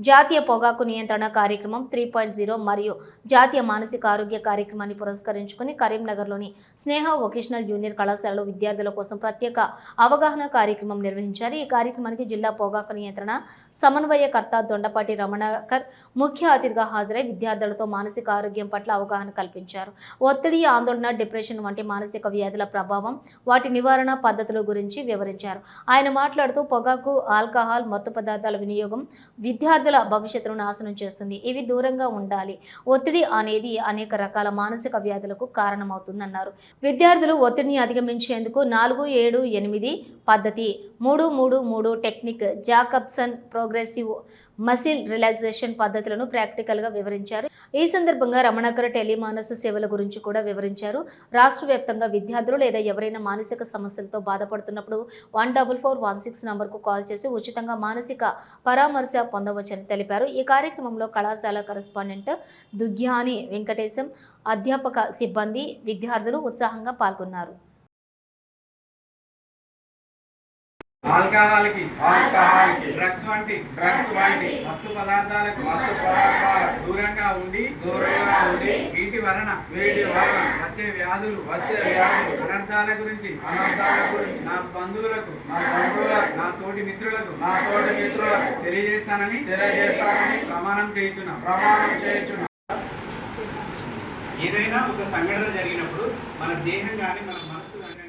జాతీయ పొగాకు నియంత్రణ కార్యక్రమం త్రీ పాయింట్ జీరో మరియు జాతీయ మానసిక ఆరోగ్య కార్యక్రమాన్ని పురస్కరించుకుని కరీంనగర్లోని స్నేహ వొకేషనల్ జూనియర్ కళాశాలలో విద్యార్థుల కోసం ప్రత్యేక అవగాహన కార్యక్రమం నిర్వహించారు. ఈ కార్యక్రమానికి జిల్లా పొగాకు నియంత్రణ సమన్వయకర్త దొండపాటి రమణాకర్ ముఖ్య అతిథిగా హాజరై విద్యార్థులతో మానసిక ఆరోగ్యం పట్ల అవగాహన కల్పించారు. ఒత్తిడి ఆందోళన డిప్రెషన్ వంటి మానసిక వ్యాధుల ప్రభావం వాటి నివారణ పద్ధతుల గురించి వివరించారు. ఆయన మాట్లాడుతూ పొగాకు ఆల్కహాల్ మత్తు పదార్థాల వినియోగం విద్యార్థుల భవిష్యత్తును నాశనం చేస్తుంది. ఇవి దూరంగా ఉండాలి. ఒత్తిడి అనేది అనేక రకాల మానసిక వ్యాధులకు కారణమవుతుందన్నారు. విద్యార్థులు ఒత్తిడిని అధిగమించేందుకు నాలుగు ఏడు ఎనిమిది పద్ధతి మూడు మూడు మూడు technique Jacobson progressive muscle relaxation పద్ధతులను ప్రాక్టికల్గా వివరించారు. ఈ సందర్భంగా రమణకర టెలిమానస్ సేవల గురించి కూడా వివరించారు. రాష్ట్ర వ్యాప్తంగా విద్యార్థులు లేదా ఎవరైనా మానసిక సమస్యలతో బాధపడుతున్నప్పుడు one double four one six నంబర్కు కాల్ చేసి ఉచితంగా మానసిక పరామర్శ పొందవచ్చు పొందవచ్చని తెలిపారు. ఈ కార్యక్రమంలో కళాశాల కరస్పాండెంట్ దుగ్యాని వెంకటేశం అధ్యాపక సిబ్బంది విద్యార్థులు ఉత్సాహంగా పాల్గొన్నారు. ఆల్కహాల్కి ఆల్కహాల్కి డ్రగ్స్ వంటి డ్రగ్స్ వంటి మత్తు పదార్థాలకు మత్తు పదార్థాలకు దూరంగా ఉండి దూరంగా ఉండి వీటి వలన వీటి వలన వచ్చే వ్యాధులు వచ్చే వ్యాధులు అనర్థాల గురించి అనర్థాల గురించి నా బంధువులకు నా బంధువులకు నా తోటి మిత్రులకు నా తోటి మిత్రులకు తెలియజేస్తానని తెలియజేస్తానని ప్రమాణం చేయించున్నా. ప్రమాణం చేయించున్నాను ఏదైనా ఒక సంఘటన జరిగినప్పుడు మన దేహం కానీ మన మనసు కానీ